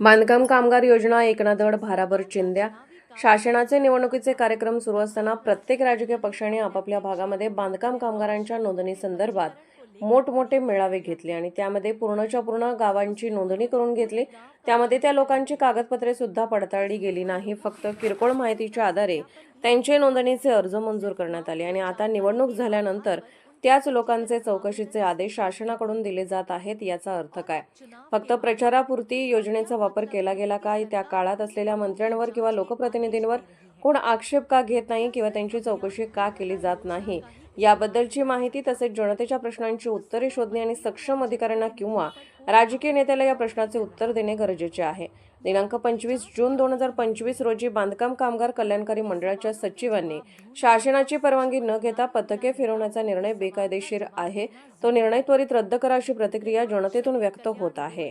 बांधकाम कामगार योजना एकनाधड भाराभर चिंध्या शासनाचे निवडणुकीचे कार्यक्रम सुरू असताना प्रत्येक राजकीय पक्षाने आपापल्या भागामध्ये बांधकाम कामगारांच्या नोंदणी संदर्भात मोठमोठे मेळावे घेतले आणि त्यामध्ये पूर्णच्या पूर्ण गावांची नोंदणी करून घेतली. त्यामध्ये त्या लोकांची कागदपत्रे सुद्धा पडताळली गेली नाही. फक्त किरकोळ माहितीच्या आधारे त्यांचे नोंदणीचे अर्ज मंजूर करण्यात आले आणि आता निवडणूक झाल्यानंतर त्याच लोकांचे चौकशीचे आदेश शासनाकडून दिले जात आहेत याचा अर्थ काय? फक्त प्रचारापुरती योजनेचा वापर केला गेला काय त्या काळात असलेल्या मंत्र्यांवर किंवा लोकप्रतिनिधींवर कोण आक्षेप का घेत नाही किंवा त्यांची चौकशी का केली जात नाही? याबद्दलची माहिती तसेच जनतेच्या प्रश्नांची उत्तरे शोधणे आणि सक्षम अधिकाऱ्यांना किंवा राजकीय नेत्याला या प्रश्नाचे उत्तर देणे गरजेचे आहे. दिनांक पंचवीस जून दोन हजार पंचवीस रोजी बांधकाम कामगार कल्याणकारी मंडळाच्या सचिवांनी शासनाची परवानगी न घेता पथके फिरवण्याचा निर्णय बेकायदेशीर आहे. तो निर्णय त्वरित रद्द करा अशी प्रतिक्रिया जनतेतून व्यक्त होत आहे.